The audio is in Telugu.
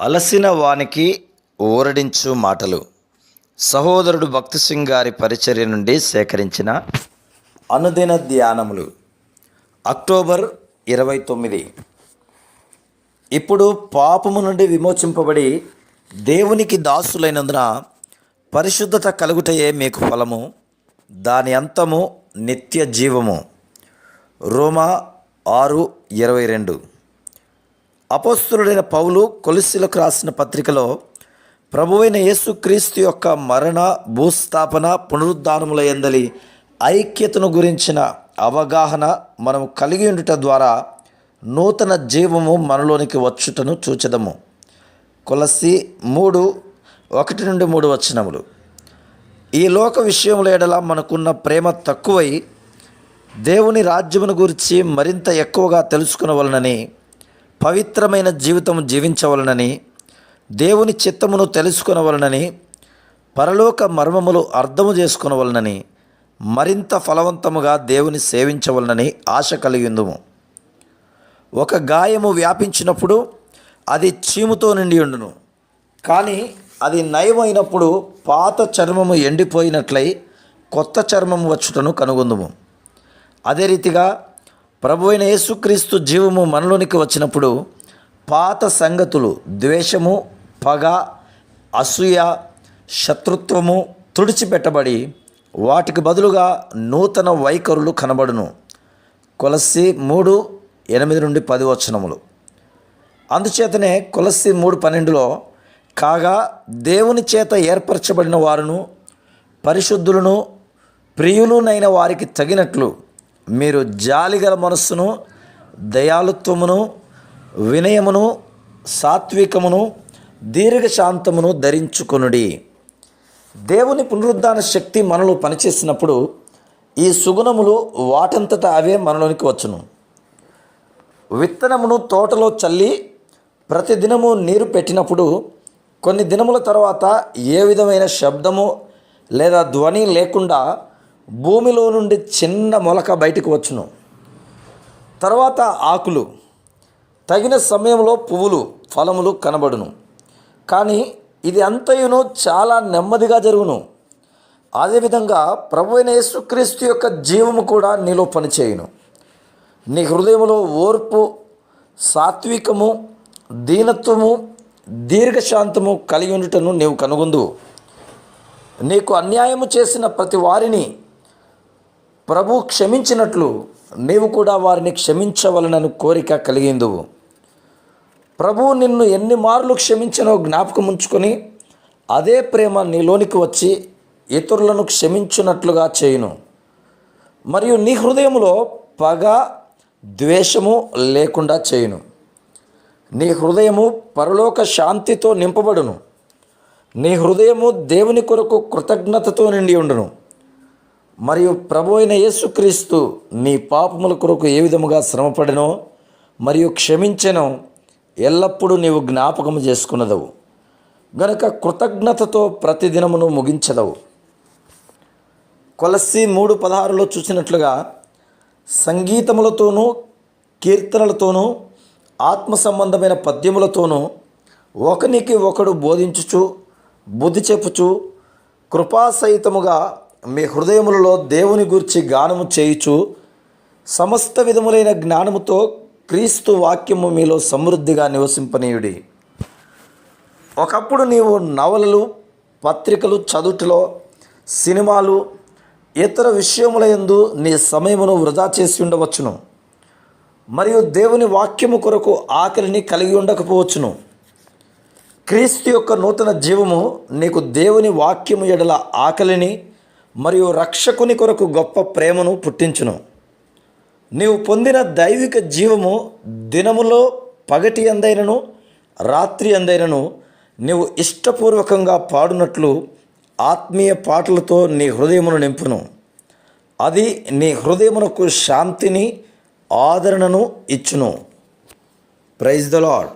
అలసిన వానికి ఊరడించు మాటలు. సహోదరుడు భక్తి సింగ్ గారి పరిచర్య నుండి సేకరించిన అనుదిన ధ్యానములు. అక్టోబర్ ఇరవై తొమ్మిది. ఇప్పుడు పాపము నుండి విమోచింపబడి దేవునికి దాసులైనందున పరిశుద్ధత కలుగుటయే మీకు ఫలము. దాని అంతము నిత్య జీవము. రోమా ఆరు ఇరవై రెండు. అపోస్తులుడైన పౌలు కొలిసిలకు రాసిన పత్రికలో ప్రభువైన యేసుక్రీస్తు యొక్క మరణ భూస్థాపన పునరుద్ధానముల ఎందలి ఐక్యతను గురించిన అవగాహన మనం కలిగి ఉండుట ద్వారా నూతన జీవము మనలోనికి వచ్చుటను చూచదము. కొలసి మూడు ఒకటి నుండి మూడు వచనములు. ఈ లోక విషయంలో ఎడల మనకున్న ప్రేమ తక్కువై దేవుని రాజ్యమును గురించి మరింత ఎక్కువగా తెలుసుకునవలనని పవిత్రమైన జీవితం జీవించవలనని దేవుని చిత్తమును తెలుసుకునవలనని పరలోక మర్మములు అర్థము చేసుకునవలనని మరింత ఫలవంతముగా దేవుని సేవించవలనని ఆశ కలిగిందుము. ఒక గాయము వ్యాపించినప్పుడు అది చీముతో నిండి ఉండును. కానీ అది నయమైనప్పుడు పాత చర్మము ఎండిపోయినట్లయి కొత్త చర్మము వచ్చుటను కనుగొందుము. అదే రీతిగా ప్రభు అయిన యేసుక్రీస్తు జీవము మనలోనికి వచ్చినప్పుడు పాత సంగతులు ద్వేషము పగ అసూయ శత్రుత్వము తుడిచిపెట్టబడి వాటికి బదులుగా నూతన వైఖరులు కనబడును. కొలసి మూడు ఎనిమిది నుండి పది వచనములు. అందుచేతనే కొలసి మూడు పన్నెండులో కాగా దేవుని చేత ఏర్పరచబడిన వారును పరిశుద్ధులను ప్రియులునైన వారికి తగినట్లు మీరు జాలిగల మనస్సును దయాలుత్వమును వినయమును సాత్వికమును దీర్ఘశాంతమును ధరించుకొనుడి. దేవుని పునరుద్ధాన శక్తి మనలో పనిచేసినప్పుడు ఈ సుగుణములు వాటంతట అవే మనలోనికి వచ్చును. విత్తనమును తోటలో చల్లి ప్రతిదినము నీరు పెట్టినప్పుడు కొన్ని దినముల తర్వాత ఏ విధమైన శబ్దము లేదా ధ్వని లేకుండా భూమిలో నుండి చిన్న మొలక బయటకు వచ్చును. తర్వాత ఆకులు తగిన సమయంలో పువ్వులు ఫలములు కనబడును. కానీ ఇది అంతయును చాలా నెమ్మదిగా జరుగును. అదేవిధంగా ప్రభు అయిన యేసుక్రీస్తు యొక్క జీవము కూడా నీలో పనిచేయును. నీ హృదయంలో ఓర్పు సాత్వికము దీనత్వము దీర్ఘశాంతము కలిగి ఉండుటను నీవు కనుగొందు. నీకు అన్యాయము చేసిన ప్రతి వారిని ప్రభు క్షమించినట్లు నీవు కూడా వారిని క్షమించవలనను కోరిక కలిగిందువు ప్రభు నిన్ను ఎన్ని మార్లు క్షమించినో జ్ఞాపకం ఉంచుకొని అదే ప్రేమ నీలోనికి వచ్చి ఇతరులను క్షమించున్నట్లుగా చేయును. మరియు నీ హృదయంలో పగ ద్వేషము లేకుండా చేయును. నీ హృదయము పరలోక శాంతితో నింపబడును. నీ హృదయము దేవుని కొరకు కృతజ్ఞతతో నిండి ఉండును. మరియు ప్రభు అయిన యేసుక్రీస్తు నీ పాపముల కొరకు ఏ విధముగా శ్రమపడినో మరియు క్షమించెనో ఎల్లప్పుడూ నీవు జ్ఞాపకము చేసుకున్నదవు. గనుక కృతజ్ఞతతో ప్రతిదినమును ముగించదవు. కొలసి మూడు పదహారులో చూసినట్లుగా సంగీతములతోనూ కీర్తనలతోనూ ఆత్మ సంబంధమైన పద్యములతోనూ ఒకనికి ఒకడు బోధించుచు బుద్ధి చెప్పుచు కృపాసహితముగా మీ హృదయములలో దేవుని గూర్చి గానము చేయుచు సమస్త విధములైన జ్ఞానముతో క్రీస్తు వాక్యము మీలో సమృద్ధిగా నివసింపనీయుడి. ఒకప్పుడు నీవు నవలలు పత్రికలు చదువుటలో సినిమాలు ఇతర విషయముల యందు నీ సమయమును వృధా చేసి ఉండవచ్చును. మరియు దేవుని వాక్యము కొరకు ఆకలిని కలిగి ఉండకపోవచ్చును. క్రీస్తు యొక్క నూతన జీవము నీకు దేవుని వాక్యము ఎడల ఆకలిని మరియు రక్షకుని కొరకు గొప్ప ప్రేమను పుట్టించును. నీవు పొందిన దైవిక జీవము దినములో పగటి అందైనను రాత్రి అందైనను నీవు ఇష్టపూర్వకంగా పాడునట్లు ఆత్మీయ పాటలతో నీ హృదయమును నింపును. అది నీ హృదయమునకు శాంతిని ఆదరణను ఇచ్చును. Praise the lord